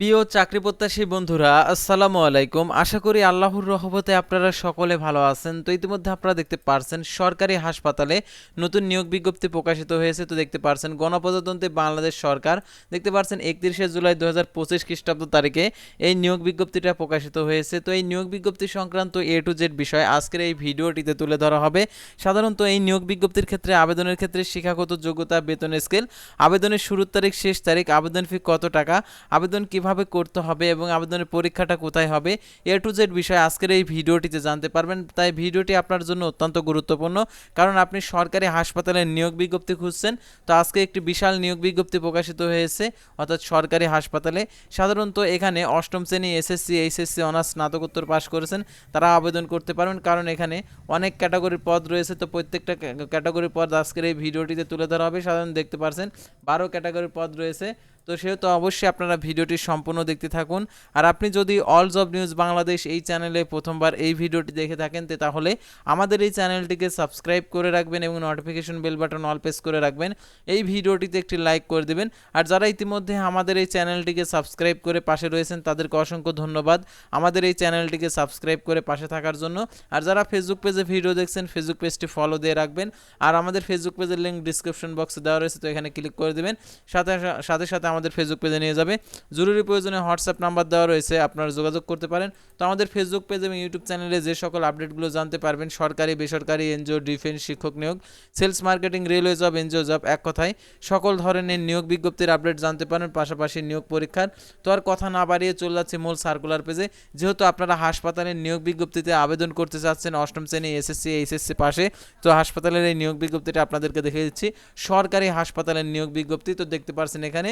প্রিয় চাকরি প্রত্যাশী বন্ধুরা, আসসালামু আলাইকুম। আশা করি আল্লাহর রহমতে আপনারা সকলে ভালো আছেন। তো ইতিমধ্যে আপনারা দেখতে পারছেন, সরকারি হাসপাতালে নতুন নিয়োগ বিজ্ঞপ্তি প্রকাশিত হয়েছে। তো দেখতে পারছেন, গণপ্রজাতন্ত্রী বাংলাদেশ সরকার দেখতে পারছেন, একত্রিশে জুলাই দু হাজার পঁচিশ খ্রিস্টাব্দ তারিখে এই নিয়োগ বিজ্ঞপ্তিটা প্রকাশিত হয়েছে। তো এই নিয়োগ বিজ্ঞপ্তি সংক্রান্ত এ টু জেড বিষয় আজকের এই ভিডিওটিতে তুলে ধরা হবে। সাধারণত এই নিয়োগ বিজ্ঞপ্তির ক্ষেত্রে আবেদনের ক্ষেত্রে শিক্ষাগত যোগ্যতা, বেতন, স্কেল, আবেদনের শুরুর তারিখ, শেষ তারিখ, আবেদন ফি কত টাকা, আবেদন কীভাবে করতে হবে এবং আবেদনের পরীক্ষাটা কোথায় হবে এ টু জেড বিষয় আজকের এই ভিডিওটিতে জানতে পারবেন। তাই ভিডিওটি আপনার জন্য অত্যন্ত গুরুত্বপূর্ণ, কারণ আপনি সরকারি হাসপাতালে নিয়োগ বিজ্ঞপ্তি খুঁজছেন, তো আজকে একটি বিশাল নিয়োগ বিজ্ঞপ্তি প্রকাশিত হয়েছে, অর্থাৎ সরকারি হাসপাতালে। সাধারণত এখানে অষ্টম শ্রেণি এসএসসি এইচএসসি অনার্স স্নাতকোত্তর পাশ করেছেন, তারা আবেদন করতে পারবেন, কারণ এখানে অনেক ক্যাটাগরির পদ রয়েছে, তো প্রত্যেকটা ক্যাটাগরির পদ আজকের এই ভিডিওটিতে তুলে ধরা হবে। সাধারণ দেখতে পারছেন, বারো ক্যাটাগরির পদ রয়েছে তো সেহেতু অবশ্যই আপনারা ভিডিওটি সম্পূর্ণ দেখতে থাকুন। আর আপনি যদি অল জব নিউজ বাংলাদেশ এই চ্যানেলে প্রথমবার এই ভিডিওটি দেখে থাকেন তাহলে আমাদের এই চ্যানেলটিকে সাবস্ক্রাইব করে রাখবেন এবং notification bell button all press করে রাখবেন। এই ভিডিওটিতে একটি লাইক করে দেবেন। আর যারা ইতিমধ্যে আমাদের এই চ্যানেলটিকে সাবস্ক্রাইব করে পাশে রয়েছেন, তাদেরকে অসংখ্য ধন্যবাদ আমাদের এই চ্যানেলটিকে সাবস্ক্রাইব করে পাশে থাকার জন্য। আর যারা ফেসবুক পেজে ভিডিও দেখছেন ফেসবুক পেজটি ফলো দিয়ে রাখবেন। আর আমাদের ফেসবুক পেজের লিঙ্ক ডিসক্রিপশন বক্সে দেওয়া রয়েছে, তো এখানে ক্লিক করে দেবেন। সাথে সাথে সাথে আমাদের ফেসবুক পেজে নিয়ে যাবে। জরুরি প্রয়োজনে হোয়াটসঅ্যাপ নাম্বার দেওয়া রয়েছে, আপনারা যোগাযোগ করতে পারেন। তো আমাদের ফেসবুক পেজ এবং ইউটিউব চ্যানেলে যে সকল আপডেটগুলো জানতে পারবেন, সরকারি, বেসরকারি এনজিও ডিফেন্স শিক্ষক নিয়োগ sales marketing railway job NGO job এক কথায় সকল ধরনের নিয়োগ বিজ্ঞপ্তির আপডেট জানতে পারেন, পাশাপাশি নিয়োগ পরীক্ষার। তো আর কথা না বাড়িয়ে চলে যাচ্ছে মূল সার্কুলার পেজে যেহেতু আপনারা হাসপাতালের নিয়োগ বিজ্ঞপ্তিতে আবেদন করতে চাচ্ছেন অষ্টম শ্রেণি এসএসসি এইচএসসি পাশে, তো হাসপাতালের এই নিয়োগ বিজ্ঞপ্তিটা আপনাদেরকে দেখে দিচ্ছি। সরকারি হাসপাতালের নিয়োগ বিজ্ঞপ্তি তো দেখতে পারছেন এখানে।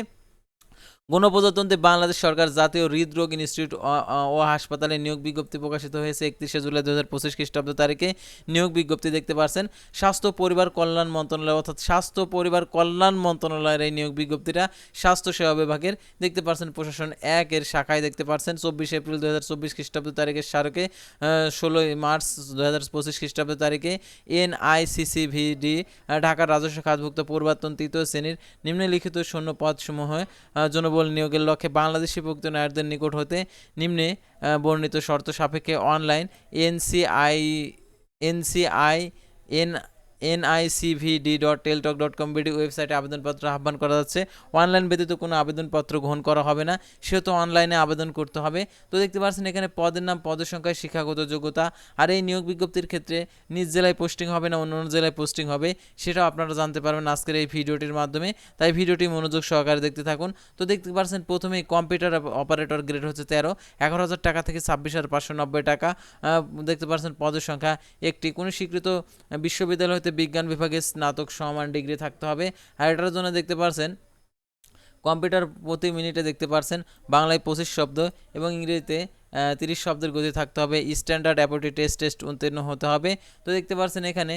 গণপ্রজাতন্ত্রী বাংলাদেশ সরকার জাতীয় হৃদরোগ ইনস্টিটিউট ও- হাসপাতালে নিয়োগ বিজ্ঞপ্তি প্রকাশিত হয়েছে একত্রিশে জুলাই দু হাজার পঁচিশ খ্রিস্টাব্দ তারিখে। নিয়োগ বিজ্ঞপ্তি দেখতে পাচ্ছেন স্বাস্থ্য পরিবার কল্যাণ মন্ত্রণালয় অর্থাৎ স্বাস্থ্য পরিবার কল্যাণ মন্ত্রণালয়ের এই নিয়োগ বিজ্ঞপ্তিটা স্বাস্থ্য সেবা বিভাগের। দেখতে পাচ্ছেন প্রশাসন এক এর শাখায় দেখতে পাচ্ছেন চব্বিশে এপ্রিল দু হাজার চব্বিশ খ্রিস্টাব্দ তারিখের স্মারকে ষোলোই মার্চ দু হাজার পঁচিশ খ্রিস্টাব্দ তারিখে এনআইসিসিভিডি ঢাকার রাজস্ব খাতভুক্ত পূর্বাতন তৃতীয় শ্রেণির নিম্নলিখিত শূন্য পদসমূহ আহ, জনবল নিয়োগের লক্ষ্যে বাংলাদেশি ভুক্ত নায়কদের নিকট হতে নিম্নে বর্ণিত শর্ত সাপেক্ষে online NCI NCI N NICVD dot Teletalk dot com BD ওয়েবসাইটে আবেদনপত্র আহ্বান করা যাচ্ছে। অনলাইন ব্যতীত কোনো আবেদনপত্র গ্রহণ করা হবে না, সেহেতু অনলাইনে আবেদন করতে হবে। তো দেখতে পাচ্ছেন এখানে পদের নাম, পদের সংখ্যায় শিক্ষাগত যোগ্যতা, আর এই নিয়োগ বিজ্ঞপ্তির ক্ষেত্রে নিজ জেলায় পোস্টিং হবে না, অন্য অন্য জেলায় পোস্টিং হবে, সেটাও আপনারা জানতে পারবেন আজকের এই ভিডিওটির মাধ্যমে। তাই ভিডিওটি মনোযোগ সহকারে দেখতে থাকুন। তো দেখতে পাচ্ছেন প্রথমেই কম্পিউটার অপারেটর গ্রেড হচ্ছে তেরো, এগারো হাজার টাকা থেকে ছাব্বিশ হাজার পাঁচশো নব্বই টাকা। দেখতে পাচ্ছেন পদের সংখ্যা একটি। কোনো স্বীকৃত বিশ্ববিদ্যালয় হতে বিজ্ঞান বিভাগে স্নাতক সমান ডিগ্রি থাকতে হবে। আর দেখতে পারছেন, কম্পিউটার প্রতি মিনিটে দেখতে পারছেন বাংলায় পঁচিশ শব্দ এবং ইংরেজিতে তিরিশ শব্দের গতি থাকতে হবে। স্ট্যান্ডার্ড অ্যাপোটি টেস্ট টেস্ট উত্তীর্ণ হতে হবে। তো দেখতে পাচ্ছেন এখানে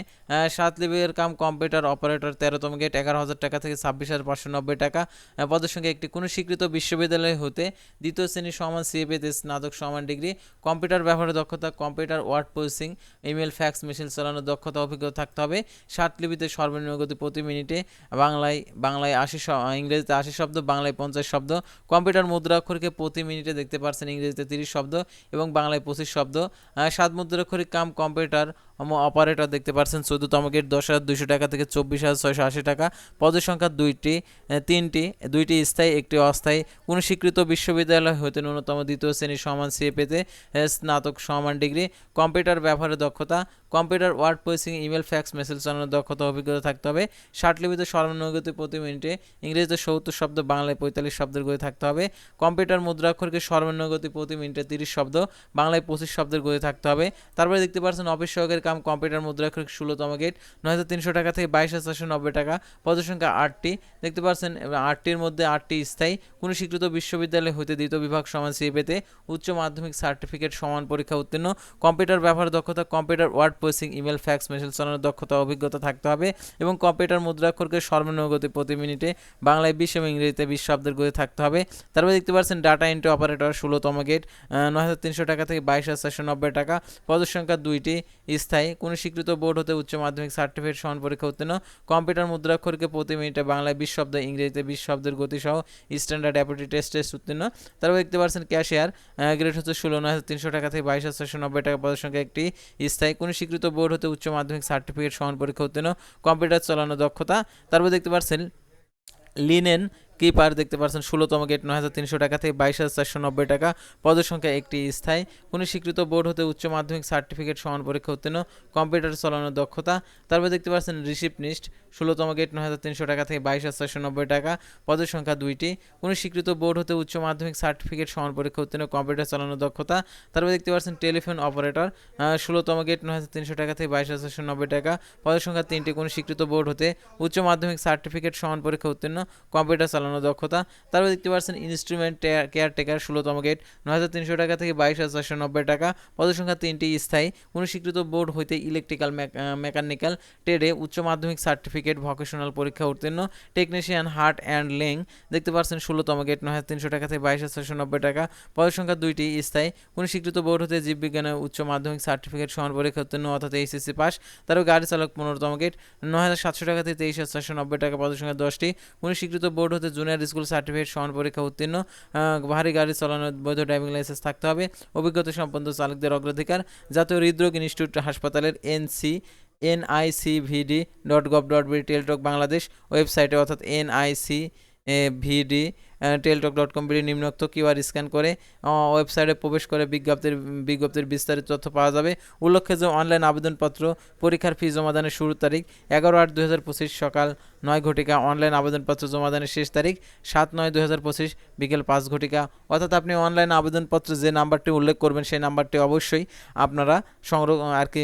সাত লেভেলের কাম কম্পিউটার অপারেটর তেরোতম গেট এগারো হাজার টাকা থেকে ছাব্বিশ হাজার পাঁচশো নব্বই টাকা। পদের সঙ্গে একটি কোনো স্বীকৃত বিশ্ববিদ্যালয় হতে দ্বিতীয় শ্রেণি সমান সিএপিতে স্নাতক সমান ডিগ্রি। কম্পিউটার ব্যবহারের দক্ষতা computer word processing email fax machine চালানোর দক্ষতা, অভিজ্ঞতা থাকতে হবে। ষাট লিপিতে সর্বনিম্ন গতি প্রতি মিনিটে বাংলায় বাংলায় আশি ইংরেজিতে আশি শব্দ, বাংলায় পঞ্চাশ শব্দ। কম্পিউটার মুদ্রাক্ষরকে প্রতি মিনিটে দেখতে পারছেন ইংরেজিতে তিরিশ শব্দ এবং বাংলায় পঁচিশ শব্দ। সাত মুদ্রাক্ষরিক কাম কম্পিউটার অপারেটর দেখতে পাচ্ছেন চোদ্দতম গেট দশ হাজার দুইশো টাকা থেকে চব্বিশ হাজার ছয়শো আশি টাকা। পদের সংখ্যা দুইটি তিনটি দুইটি স্থায়ী, একটি অস্থায়ী। কোনো স্বীকৃত বিশ্ববিদ্যালয় হতে ন্যূনতম দ্বিতীয় শ্রেণির সমান সিএ পেতে স্নাতক সমান ডিগ্রি। কম্পিউটার ব্যবহারের দক্ষতা, computer word processing, email, fax, message চালানোর দক্ষতা, অভিজ্ঞতা থাকতে হবে। লিপিতে সর্বনিম্ন প্রতি মিনিটে ইংরেজিতে সত্তর শব্দ, বাংলায় পঁয়তাল্লিশ শব্দের গতি থাকতে হবে। কম্পিউটার মুদ্রাক্ষরকে সর্বনিম্ন প্রতি মিনিটে তিরিশ শব্দ, বাংলায় পঁচিশ শব্দের গতি থাকতে হবে। তারপরে দেখতে পাচ্ছেন, অফিস সহকারী কাম কম্পিউটার মুদ্রাক্ষর ষোলোতম গেট। নয় হাজার তিনশো টাকা থেকে বাইশ হাজার চারশো নব্বই টাকা। পদের সংখ্যা আটটি। দেখতে পাচ্ছেন আটটির মধ্যে আটটি স্থায়ী। কোনো স্বীকৃত বিশ্ববিদ্যালয় হতে দ্বিতীয় বিভাগ সমান সিএপেতে উচ্চ মাধ্যমিক সার্টিফিকেট সমান পরীক্ষা উত্তীর্ণ। কম্পিউটার ব্যবহার দক্ষতা, computer word processing, email, fax message চালানোর দক্ষতা, অভিজ্ঞতা থাকতে হবে এবং কম্পিউটার মুদ্রাক্ষরকে সর্বনিম্ন গতি প্রতি মিনিটে বাংলায় বিশ এবং ইংরেজিতে বিশ শব্দের গতি থাকতে হবে। তারপরে দেখতে পাচ্ছেন, ডাটা এন্ট্রি অপারেটর ষোলোতম গেট। নয় হাজার তিনশো টাকা থেকে বাইশ হাজার চারশো নব্বই টাকা। পদের সংখ্যা দুইটি, স্থায়ী স্থায়ী কোনো স্বীকৃত বোর্ড হতে উচ্চ মাধ্যমিক সার্টিফিকেট সমান পরীক্ষা উত্তীর্ণ কম্পিউটার মুদ্রাক্ষরকে প্রতি মিনিটে বাংলায় বিশ শব্দ, ইংরেজিতে বিশ শব্দের গতিসহ স্ট্যান্ডার্ড অ্যাপিটি টেস্ট টেস্ট উত্তীর্ণ। তারপর দেখতে পাচ্ছেন ক্যাশিয়ার গ্রেড হচ্ছে ষোলো, নয় তিনশো টাকা থেকে বাইশ হাজার ছশো নব্বই টাকা পদের সংখ্যা একটি স্থায়ী। কোনো স্বীকৃত বোর্ড হতে উচ্চ মাধ্যমিক সার্টিফিকেট সমান পরীক্ষা উত্তীর্ণ কম্পিউটার চালানো দক্ষতা। তারপর দেখতে পাচ্ছেন লিনেন কিপার দেখতে পাচ্ছেন ষোলোতম গেট নয় হাজার তিনশো টাকা থেকে বাইশ হাজার চারশো নব্বই টাকা। পদের সংখ্যা একটি স্থায়ী। কোনো স্বীকৃত বোর্ড হতে উচ্চ মাধ্যমিক সার্টিফিকেট সমান পরীক্ষা উত্তীর্ণ, কম্পিউটার চালানোর দক্ষতা। তারপর দেখতে পাচ্ছেন রিসিপনিস্ট ষোলোতম গেট নয় হাজার তিনশো টাকা থেকে বাইশ হাজার চারশো নব্বই টাকা। পদের সংখ্যা দুইটি। কোনো স্বীকৃত বোর্ড হতে উচ্চ মাধ্যমিক সার্টিফিকেট সমান পরীক্ষা উত্তীর্ণ, কম্পিউটার চালানোর দক্ষতা। তারপর দেখতে পাচ্ছেন টেলিফোন অপারেটর। ষোলোতম গেট নয় হাজার তিনশো টাকা থেকে বাইশ হাজার চারশো নব্বই টাকা। পদের সংখ্যা তিনটি। কোনো স্বীকৃত বোর্ড হতে উচ্চ মাধ্যমিক সার্টিফিকেট সমান পরীক্ষা উত্তীর্ণ, কম্পিউটার চালানোর দক্ষতা। তারপর দেখতে পাচ্ছেন ইনস্ট্রুমেন্ট কেয়ারটেকার ষোলোতম গেট নয় হাজার তিনশো টাকা থেকে বাইশ হাজার চারশো নব্বই টাকা। পদসংখ্যা তিনটি স্থায়ী। কোনো স্বীকৃত বোর্ড হইতে ইলেকট্রিক্যাল মেকানিক্যাল ট্রেডে উচ্চ মাধ্যমিক সার্টিফিকেট ভকেশনাল পরীক্ষা উত্তীর্ণ। টেকনিশিয়ান হার্ট অ্যান্ড লেং দেখতে পাচ্ছেন ষোলোতম গেট নয় হাজার তিনশো টাকা থেকে বাইশ হাজার চারশো নব্বই টাকা। পদসংখ্যা দুইটি স্থায়ী। কোনো স্বীকৃত বোর্ড হতে জীববিজ্ঞানের উচ্চ মাধ্যমিক সার্টিফিকেট সমান পরীক্ষা উত্তীর্ণ, অর্থাৎ এইচএসসি পাস। তারপর গাড়ি চালক পনেরোতম গেট নয় হাজার সাতশো টাকা থেকে তেইশ হাজার চারশো নব্বই টাকা, পদসংখ্যা দশটি। কোনো স্বীকৃত বোর্ড হতে জুনিয়র স্কুল সার্টিফিকেট সমান পরীক্ষা উত্তীর্ণ ভারী গাড়ি চালানোর বৈধ ড্রাইভিং লাইসেন্স থাকতে হবে। অভিজ্ঞতা সম্পন্ন চালকদের অগ্রাধিকার। জাতীয় হৃদরোগ ইনস্টিটিউট হাসপাতালের NC, NICVD dot gov dot B Teletalk Bangladesh ওয়েবসাইটে, অর্থাৎ NIC VD Teletalk dot com BD নিম্নোক্ত কিউআর স্ক্যান করে ওয়েবসাইটে প্রবেশ করে বিজ্ঞপ্তির বিজ্ঞপ্তির বিস্তারিত তথ্য পাওয়া যাবে। উল্লেখ্য যে অনলাইন আবেদনপত্র, পরীক্ষার ফি জমাদানের শুরুর তারিখ এগারো আট দু হাজার পঁচিশ সকাল নয় ঘটিকা, অনলাইন আবেদনপত্র জমাদানের শেষ তারিখ সাত নয় দু হাজার পঁচিশ বিকেল পাঁচ ঘটিকা। অর্থাৎ আপনি অনলাইন আবেদনপত্রে যে নাম্বারটি উল্লেখ করবেন, সেই নাম্বারটি অবশ্যই আপনারা সংগ্রহ, আর কি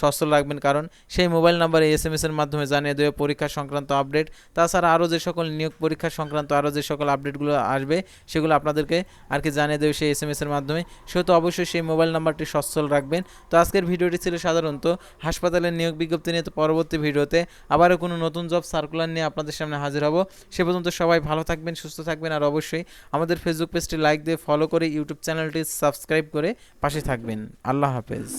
সচল রাখবেন। কারণ সেই মোবাইল নাম্বারে এস এম এস এর মাধ্যমে জানিয়ে দেবে পরীক্ষা সংক্রান্ত আপডেট, তাছাড়া আরও যে সকল নিয়োগ পরীক্ষা সংক্রান্ত আরও যে সকল আপডেটগুলো আসবে, সেগুলো আপনাদেরকে আর কি জানিয়ে দেবে সেই এস এম এস এর মাধ্যমে। সেহেতু অবশ্যই সেই মোবাইল নাম্বারটি সচ্ছল রাখবেন। তো আজকের ভিডিওটি ছিল সাধারণত হাসপাতালের নিয়োগ বিজ্ঞপ্তি নিয়ে তো পরবর্তী ভিডিওতে আবারও কোনো নতুন জব সার্কুলার নিয়ে আপনাদের সামনে হাজির হব। সে পর্যন্ত সবাই ভালো থাকবেন, সুস্থ থাকবেন, আর অবশ্যই আমাদের ফেসবুক পেজটি লাইক দিয়ে ফলো করে ইউটিউব চ্যানেলটি সাবস্ক্রাইব করে পাশে থাকবেন। আল্লাহ হাফেজ।